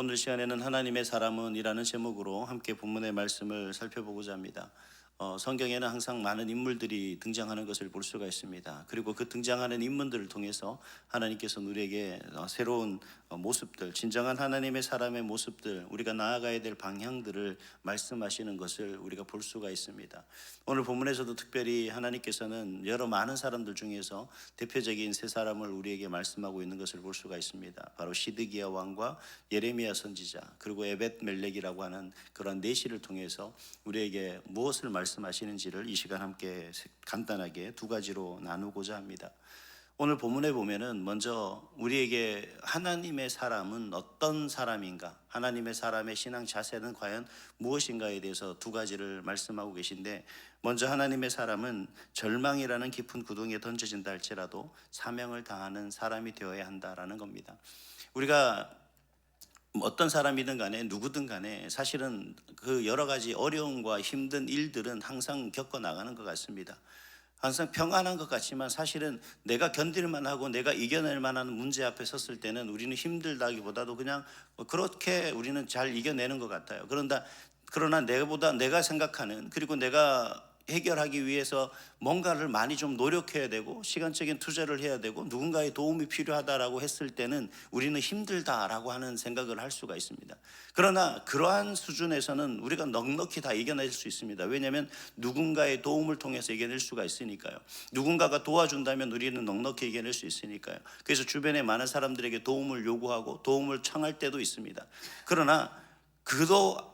오늘 시간에는 하나님의 사람은이라는 제목으로 함께 본문의 말씀을 살펴보고자 합니다. 어, 성경에는 항상 많은 인물들이 등장하는 것을 볼 수가 있습니다. 그리고 그 등장하는 인물들을 통해서 하나님께서 우리에게 어, 새로운 어, 모습들, 진정한 하나님의 사람의 모습들, 우리가 나아가야 될 방향들을 말씀하시는 것을 우리가 볼 수가 있습니다. 오늘 본문에서도 특별히 하나님께서는 여러 많은 사람들 중에서 대표적인 세 사람을 우리에게 말씀하고 있는 것을 볼 수가 있습니다. 바로 시드기야 왕과 예레미야 선지자 그리고 에벳 멜렉이라고 하는 그런 내시를 통해서 우리에게 무엇을 말씀 하시는지를 이 시간 함께 간단하게 두 가지로 나누고자 합니다. 오늘 본문에 보면은 먼저 우리에게 하나님의 사람은 어떤 사람인가, 하나님의 사람의 신앙 자세는 과연 무엇인가에 대해서 두 가지를 말씀하고 계신데, 먼저 하나님의 사람은 절망이라는 깊은 구덩이에 던져진다 할지라도 사명을 다하는 사람이 되어야 한다라는 겁니다. 우리가 어떤 사람이든 간에 누구든 간에 사실은 그 여러 가지 어려움과 힘든 일들은 항상 겪어 나가는 것 같습니다. 항상 평안한 것 같지만 사실은 내가 견딜 만 하고 내가 이겨낼 만한 문제 앞에 섰을 때는 우리는 힘들다기보다도 그냥 그렇게 우리는 잘 이겨내는 것 같아요. 그런다 그러나 내보다 내가 생각하는 그리고 내가 해결하기 위해서 뭔가를 많이 좀 노력해야 되고 시간적인 투자를 해야 되고 누군가의 도움이 필요하다라고 했을 때는 우리는 힘들다라고 하는 생각을 할 수가 있습니다. 그러나 그러한 수준에서는 우리가 넉넉히 다 이겨낼 수 있습니다. 왜냐하면 누군가의 도움을 통해서 이겨낼 수가 있으니까요. 누군가가 도와준다면 우리는 넉넉히 이겨낼 수 있으니까요. 그래서 주변에 많은 사람들에게 도움을 요구하고 도움을 청할 때도 있습니다. 그러나 그도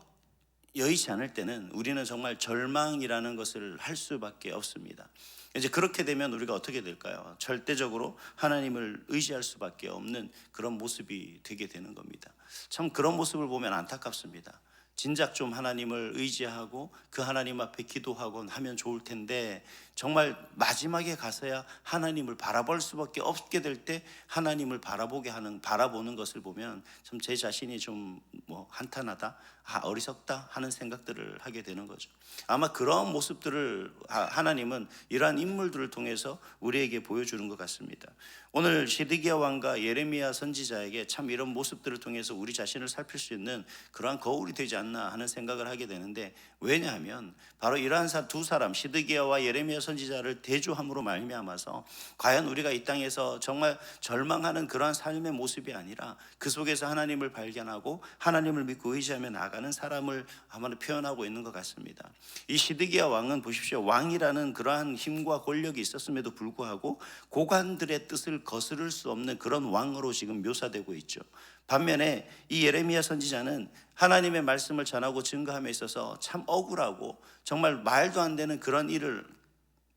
여의치 않을 때는 우리는 정말 절망이라는 것을 할 수밖에 없습니다. 이제 그렇게 되면 우리가 어떻게 될까요? 절대적으로 하나님을 의지할 수밖에 없는 그런 모습이 되게 되는 겁니다. 참 그런 모습을 보면 안타깝습니다. 진작 좀 하나님을 의지하고 그 하나님 앞에 기도하고 하면 좋을 텐데 정말 마지막에 가서야 하나님을 바라볼 수밖에 없게 될 때 하나님을 바라보게 하는 바라보는 것을 보면 참 제 자신이 좀 뭐 한탄하다, 아, 어리석다 하는 생각들을 하게 되는 거죠. 아마 그런 모습들을 하나님은 이러한 인물들을 통해서 우리에게 보여주는 것 같습니다. 오늘 시드기야 왕과 예레미야 선지자에게 참 이런 모습들을 통해서 우리 자신을 살필 수 있는 그러한 거울이 되지 않나 하는 생각을 하게 되는데 왜냐하면 바로 이러한 두 사람 시드기야와 예레미야 선지자를 대조함으로 말미암아서 과연 우리가 이 땅에서 정말 절망하는 그러한 삶의 모습이 아니라 그 속에서 하나님을 발견하고 하나님을 믿고 의지하며 나가는 사람을 아마 표현하고 있는 것 같습니다. 이 시드기야 왕은 보십시오 왕이라는 그러한 힘과 권력이 있었음에도 불구하고 고관들의 뜻을 거스를 수 없는 그런 왕으로 지금 묘사되고 있죠. 반면에 이 예레미야 선지자는 하나님의 말씀을 전하고 증거함에 있어서 참 억울하고 정말 말도 안 되는 그런 일을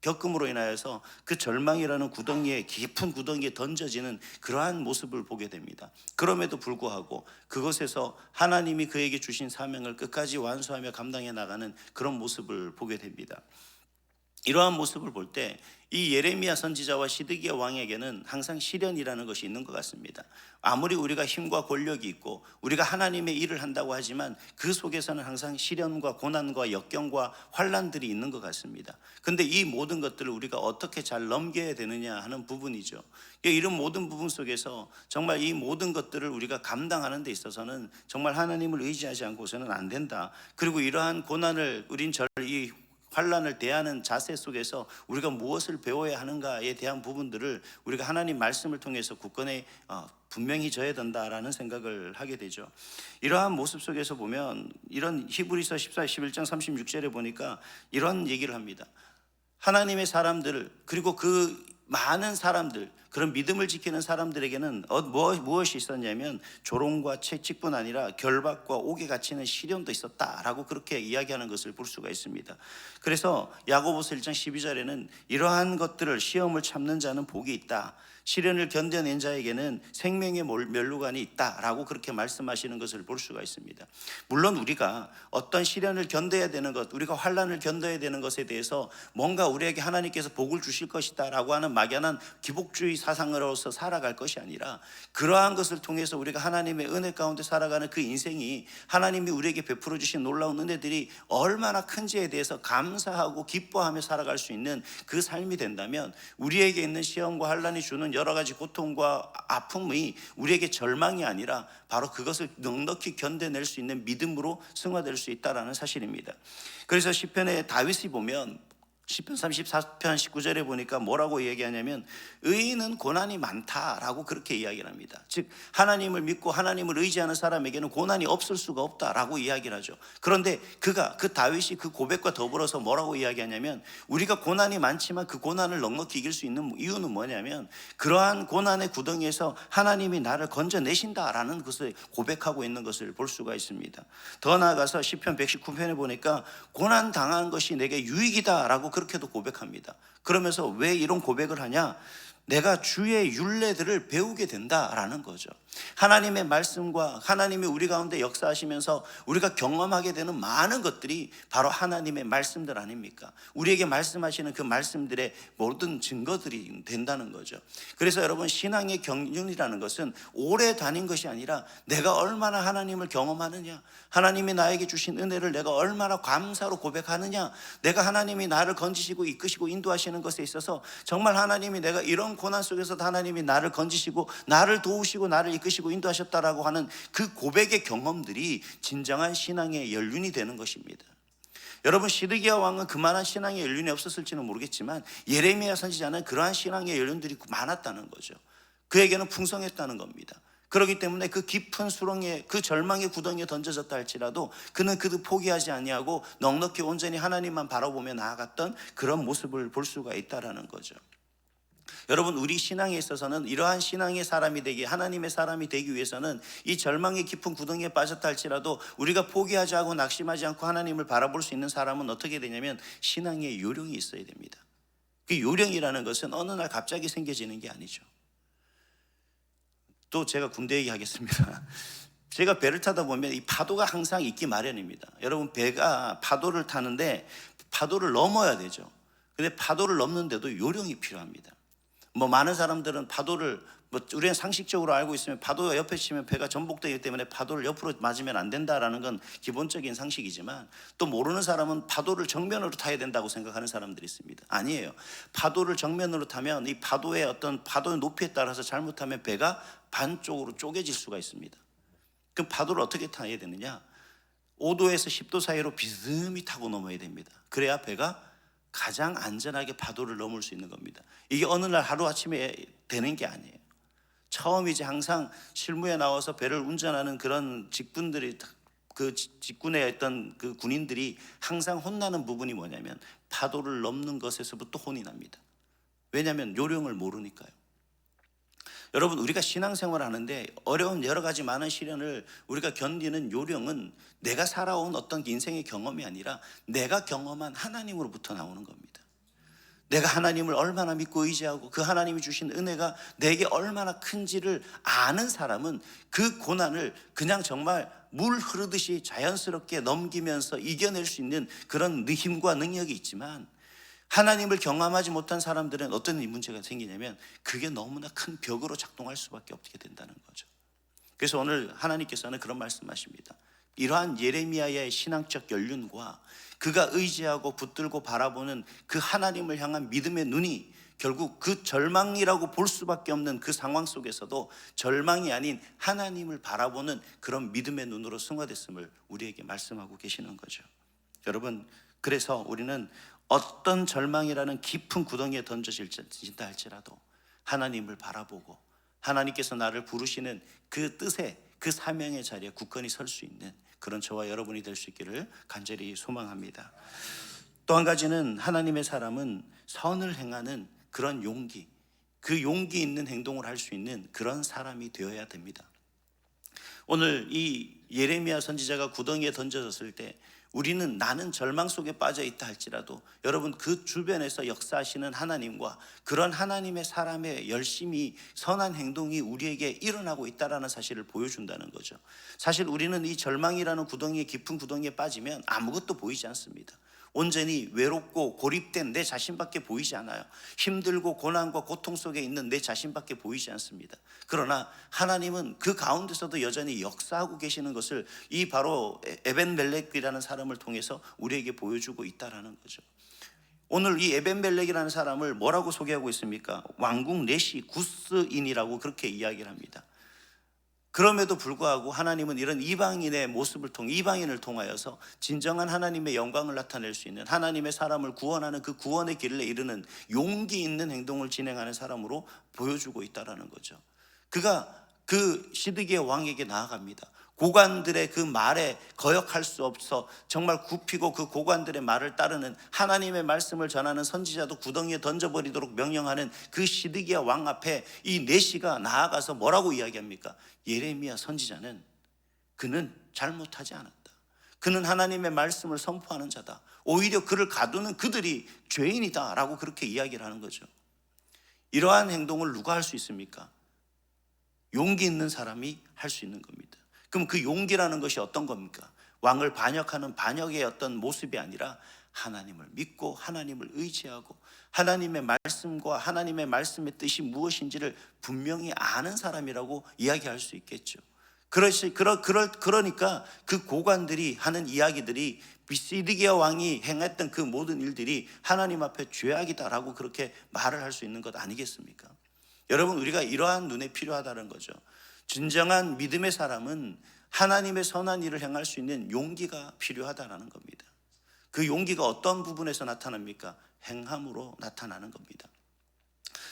겪음으로 인하여서 그 절망이라는 구덩이에 깊은 구덩이에 던져지는 그러한 모습을 보게 됩니다. 그럼에도 불구하고 그것에서 하나님이 그에게 주신 사명을 끝까지 완수하며 감당해 나가는 그런 모습을 보게 됩니다. 이러한 모습을 볼 때 이 예레미야 선지자와 시드기야 왕에게는 항상 시련이라는 것이 있는 것 같습니다. 아무리 우리가 힘과 권력이 있고 우리가 하나님의 일을 한다고 하지만 그 속에서는 항상 시련과 고난과 역경과 환란들이 있는 것 같습니다. 근데 이 모든 것들을 우리가 어떻게 잘 넘겨야 되느냐 하는 부분이죠. 이런 모든 부분 속에서 정말 이 모든 것들을 우리가 감당하는 데 있어서는 정말 하나님을 의지하지 않고서는 안 된다. 그리고 이러한 고난을 우린 절이 환란을 대하는 자세 속에서 우리가 무엇을 배워야 하는가에 대한 부분들을 우리가 하나님 말씀을 통해서 굳건히 어, 분명히 져야 된다라는 생각을 하게 되죠. 이러한 모습 속에서 보면 이런 히브리서 14, 11장 36절에 보니까 이런 얘기를 합니다. 하나님의 사람들 그리고 그 많은 사람들 그런 믿음을 지키는 사람들에게는 어, 뭐, 무엇이 있었냐면 조롱과 채찍뿐 아니라 결박과 옥에 갇히는 시련도 있었다라고 그렇게 이야기하는 것을 볼 수가 있습니다. 그래서 야고보서 1장 12절에는 이러한 것들을 시험을 참는 자는 복이 있다. 시련을 견뎌낸 자에게는 생명의 멸루관이 있다라고 그렇게 말씀하시는 것을 볼 수가 있습니다. 물론 우리가 어떤 시련을 견뎌야 되는 것, 우리가 환란을 견뎌야 되는 것에 대해서 뭔가 우리에게 하나님께서 복을 주실 것이다라고 하는 막연한 기복주의 사상으로서 살아갈 것이 아니라 그러한 것을 통해서 우리가 하나님의 은혜 가운데 살아가는 그 인생이 하나님이 우리에게 베풀어 주신 놀라운 은혜들이 얼마나 큰지에 대해서 감사하고 기뻐하며 살아갈 수 있는 그 삶이 된다면 우리에게 있는 시험과 환란이 주는 여러 가지 고통과 아픔이 우리에게 절망이 아니라 바로 그것을 넉넉히 견뎌낼 수 있는 믿음으로 승화될 수 있다라는 사실입니다. 그래서 시편의 다윗이 보면 시편 34편 19절에 보니까 뭐라고 얘기하냐면 의인은 고난이 많다라고 그렇게 이야기를 합니다. 즉 하나님을 믿고 하나님을 의지하는 사람에게는 고난이 없을 수가 없다라고 이야기를 하죠. 그런데 그가 그 다윗이 그 고백과 더불어서 뭐라고 이야기하냐면 우리가 고난이 많지만 그 고난을 넉넉히 이길 수 있는 이유는 뭐냐면 그러한 고난의 구덩이에서 하나님이 나를 건져내신다라는 것을 고백하고 있는 것을 볼 수가 있습니다. 더 나아가서 시편 119편에 보니까 고난 당한 것이 내게 유익이다라고 그렇게도 고백합니다. 그러면서 왜 이런 고백을 하냐? 내가 주의 윤례들을 배우게 된다라는 거죠. 하나님의 말씀과 하나님이 우리 가운데 역사하시면서 우리가 경험하게 되는 많은 것들이 바로 하나님의 말씀들 아닙니까? 우리에게 말씀하시는 그 말씀들의 모든 증거들이 된다는 거죠. 그래서 여러분 신앙의 경륜이라는 것은 오래 다닌 것이 아니라 내가 얼마나 하나님을 경험하느냐, 하나님이 나에게 주신 은혜를 내가 얼마나 감사로 고백하느냐, 내가 하나님이 나를 건지시고 이끄시고 인도하시는 것에 있어서 정말 하나님이 내가 이런 고난 속에서도 하나님이 나를 건지시고 나를 도우시고 나를 이끄시고 인도하셨다라고 하는 그 고백의 경험들이 진정한 신앙의 연륜이 되는 것입니다. 여러분 시드기야 왕은 그만한 신앙의 연륜이 없었을지는 모르겠지만 예레미야 선지자는 그러한 신앙의 연륜들이 많았다는 거죠. 그에게는 풍성했다는 겁니다. 그렇기 때문에 그 깊은 수렁에 그 절망의 구덩이에 던져졌다 할지라도 그는 그도 포기하지 아니하고 넉넉히 온전히 하나님만 바라보며 나아갔던 그런 모습을 볼 수가 있다라는 거죠. 여러분 우리 신앙에 있어서는 이러한 신앙의 사람이 되기 하나님의 사람이 되기 위해서는 이 절망의 깊은 구덩이에 빠졌다 할지라도 우리가 포기하지 않고 낙심하지 않고 하나님을 바라볼 수 있는 사람은 어떻게 되냐면 신앙의 요령이 있어야 됩니다. 그 요령이라는 것은 어느 날 갑자기 생겨지는 게 아니죠. 또 제가 군대 얘기하겠습니다. 제가 배를 타다 보면 이 파도가 항상 있기 마련입니다. 여러분 배가 파도를 타는데 파도를 넘어야 되죠. 근데 파도를 넘는데도 요령이 필요합니다. 뭐 많은 사람들은 파도를 뭐 우리는 상식적으로 알고 있으면 파도가 옆에 치면 배가 전복되기 때문에 파도를 옆으로 맞으면 안 된다라는 건 기본적인 상식이지만 또 모르는 사람은 파도를 정면으로 타야 된다고 생각하는 사람들이 있습니다. 아니에요. 파도를 정면으로 타면 이 파도의 어떤 파도의 높이에 따라서 잘못하면 배가 반쪽으로 쪼개질 수가 있습니다. 그럼 파도를 어떻게 타야 되느냐? 5도에서 10도 사이로 비스듬히 타고 넘어야 됩니다. 그래야 배가 가장 안전하게 파도를 넘을 수 있는 겁니다. 이게 어느 날 하루아침에 되는 게 아니에요. 처음 이제 항상 실무에 나와서 배를 운전하는 그런 직군들이 그 직군에 있던 그 군인들이 항상 혼나는 부분이 뭐냐면 파도를 넘는 것에서부터 혼이 납니다. 왜냐하면 요령을 모르니까요. 여러분 우리가 신앙생활 하는데 어려운 여러 가지 많은 시련을 우리가 견디는 요령은 내가 살아온 어떤 인생의 경험이 아니라 내가 경험한 하나님으로부터 나오는 겁니다. 내가 하나님을 얼마나 믿고 의지하고 그 하나님이 주신 은혜가 내게 얼마나 큰지를 아는 사람은 그 고난을 그냥 정말 물 흐르듯이 자연스럽게 넘기면서 이겨낼 수 있는 그런 힘과 능력이 있지만 하나님을 경험하지 못한 사람들은 어떤 문제가 생기냐면 그게 너무나 큰 벽으로 작동할 수밖에 없게 된다는 거죠. 그래서 오늘 하나님께서는 그런 말씀하십니다. 이러한 예레미야의 신앙적 연륜과 그가 의지하고 붙들고 바라보는 그 하나님을 향한 믿음의 눈이 결국 그 절망이라고 볼 수밖에 없는 그 상황 속에서도 절망이 아닌 하나님을 바라보는 그런 믿음의 눈으로 승화됐음을 우리에게 말씀하고 계시는 거죠. 여러분, 그래서 우리는 어떤 절망이라는 깊은 구덩이에 던져질다 할지라도 하나님을 바라보고 하나님께서 나를 부르시는 그 뜻에 그 사명의 자리에 굳건히 설 수 있는 그런 저와 여러분이 될 수 있기를 간절히 소망합니다. 또 한 가지는 하나님의 사람은 선을 행하는 그런 용기, 그 용기 있는 행동을 할 수 있는 그런 사람이 되어야 됩니다. 오늘 이 예레미야 선지자가 구덩이에 던져졌을 때 우리는 나는 절망 속에 빠져 있다 할지라도 여러분 그 주변에서 역사하시는 하나님과 그런 하나님의 사람의 열심히 선한 행동이 우리에게 일어나고 있다라는 사실을 보여준다는 거죠. 사실 우리는 이 절망이라는 구덩이에 깊은 구덩이에 빠지면 아무것도 보이지 않습니다. 온전히 외롭고 고립된 내 자신밖에 보이지 않아요. 힘들고 고난과 고통 속에 있는 내 자신밖에 보이지 않습니다. 그러나 하나님은 그 가운데서도 여전히 역사하고 계시는 것을 이 바로 에벤 멜렉이라는 사람을 통해서 우리에게 보여주고 있다라는 거죠. 오늘 이 에벤벨렉이라는 사람을 뭐라고 소개하고 있습니까? 왕궁 내시 구스인이라고 그렇게 이야기를 합니다. 그럼에도 불구하고 하나님은 이런 이방인의 모습을 통해 이방인을 통하여서 진정한 하나님의 영광을 나타낼 수 있는 하나님의 사람을 구원하는 그 구원의 길에 이르는 용기 있는 행동을 진행하는 사람으로 보여주고 있다라는 거죠. 그가 그 시드기의 왕에게 나아갑니다. 고관들의 그 말에 거역할 수 없어 정말 굽히고 그 고관들의 말을 따르는 하나님의 말씀을 전하는 선지자도 구덩이에 던져버리도록 명령하는 그 시드기야 왕 앞에 이 네시가 나아가서 뭐라고 이야기합니까? 예레미야 선지자는 그는 잘못하지 않았다. 그는 하나님의 말씀을 선포하는 자다. 오히려 그를 가두는 그들이 죄인이다 라고 그렇게 이야기를 하는 거죠. 이러한 행동을 누가 할 수 있습니까? 용기 있는 사람이 할 수 있는 겁니다. 그럼 그 용기라는 것이 어떤 겁니까? 왕을 반역하는 반역의 어떤 모습이 아니라 하나님을 믿고 하나님을 의지하고 하나님의 말씀과 하나님의 말씀의 뜻이 무엇인지를 분명히 아는 사람이라고 이야기할 수 있겠죠. 그러시 그러 그럴 그러니까 그 고관들이 하는 이야기들이 비시드기야 왕이 행했던 그 모든 일들이 하나님 앞에 죄악이다라고 그렇게 말을 할 수 있는 것 아니겠습니까? 여러분 우리가 이러한 눈에 필요하다는 거죠. 진정한 믿음의 사람은 하나님의 선한 일을 행할 수 있는 용기가 필요하다라는 겁니다. 그 용기가 어떤 부분에서 나타납니까? 행함으로 나타나는 겁니다.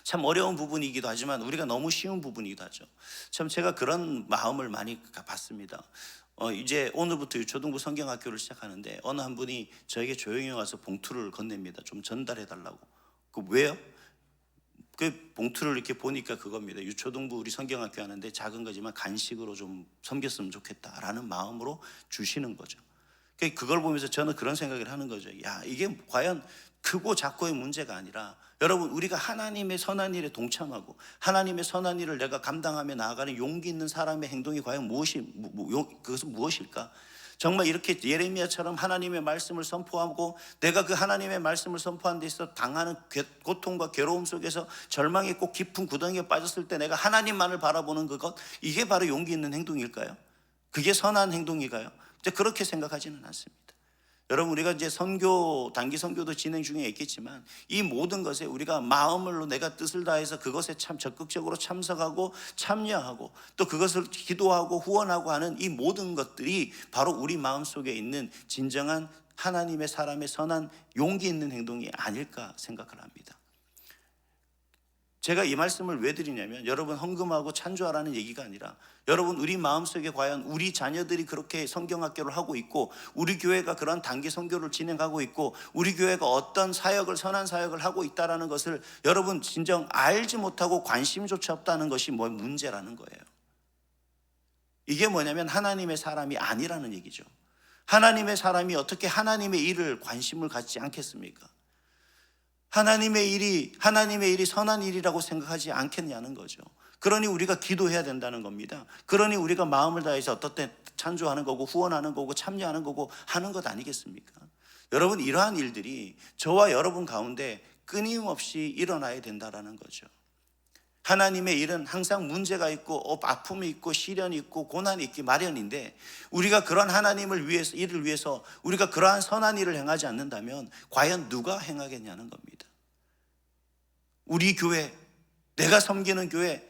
참 어려운 부분이기도 하지만 우리가 너무 쉬운 부분이기도 하죠. 참 제가 그런 마음을 많이 봤습니다. 어, 이제 오늘부터 유초등부 성경학교를 시작하는데 어느 한 분이 저에게 조용히 와서 봉투를 건넵니다. 좀 전달해 달라고. 그 왜요? 그 봉투를 이렇게 보니까 그겁니다. 유초등부 우리 성경학교 하는데 작은 거지만 간식으로 좀 섬겼으면 좋겠다라는 마음으로 주시는 거죠. 그 그걸 보면서 저는 그런 생각을 하는 거죠. 야, 이게 과연 크고 작고의 문제가 아니라 여러분 우리가 하나님의 선한 일에 동참하고 하나님의 선한 일을 내가 감당하며 나아가는 용기 있는 사람의 행동이 과연 무엇이 그것은 무엇일까? 정말 이렇게 예레미야처럼 하나님의 말씀을 선포하고 내가 그 하나님의 말씀을 선포한 데 있어 당하는 괴- 고통과 괴로움 속에서 절망의 꼭 깊은 구덩이에 빠졌을 때 내가 하나님만을 바라보는 그것 이게 바로 용기 있는 행동일까요? 그게 선한? 이제 그렇게 생각하지는 않습니다. 여러분 우리가 이제 선교 단기 선교도 진행 중에 있겠지만 이 모든 것에 우리가 마음으로 내가 뜻을 다해서 그것에 참 적극적으로 참석하고 참여하고 또 그것을 기도하고 후원하고 하는 이 모든 것들이 바로 우리 마음 속에 있는 진정한 하나님의 사람의 선한 용기 있는 행동이 아닐까 생각을 합니다. 제가 이 말씀을 왜 드리냐면 여러분 헌금하고 찬조하라는 얘기가 아니라 여러분 우리 마음속에 과연 우리 자녀들이 그렇게 성경학교를 하고 있고 우리 교회가 그런 단기 선교를 진행하고 있고 우리 교회가 어떤 사역을 선한 사역을 하고 있다라는 것을 여러분 진정 알지 못하고 관심조차 없다는 것이 뭐 문제라는 거예요. 이게 뭐냐면 하나님의 사람이 아니라는 얘기죠. 하나님의 사람이 어떻게 하나님의 일을 관심을 갖지 않겠습니까? 하나님의 일이 하나님의 일이 선한 일이라고 생각하지 않겠냐는 거죠. 그러니 우리가 기도해야 된다는 겁니다. 그러니 우리가 마음을 다해서 어떨 때 찬조하는 거고 후원하는 거고 참여하는 거고 하는 것 아니겠습니까? 여러분 이러한 일들이 저와 여러분 가운데 끊임없이 일어나야 된다라는 거죠. 하나님의 일은 항상 문제가 있고 어, 아픔이 있고 시련이 있고 고난이 있기 마련인데 우리가 그런 하나님을 위해서 일을 위해서 우리가 그러한 선한 일을 행하지 않는다면 과연 누가 행하겠냐는 겁니다. 우리 교회, 내가 섬기는 교회,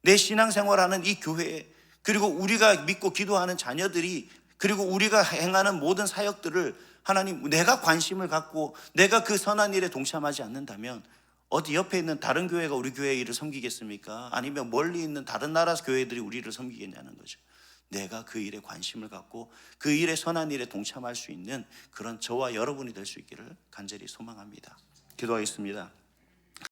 내 신앙생활하는 이 교회, 그리고 우리가 믿고 기도하는 자녀들이 그리고 우리가 행하는 모든 사역들을 하나님 내가 관심을 갖고 내가 그 선한 일에 동참하지 않는다면 어디 옆에 있는 다른 교회가 우리 교회의 일을 섬기겠습니까? 아니면 멀리 있는 다른 나라 교회들이 우리를 섬기겠냐는 거죠. 내가 그 일에 관심을 갖고 그 일에 선한 일에 동참할 수 있는 그런 저와 여러분이 될 수 있기를 간절히 소망합니다. 기도하겠습니다.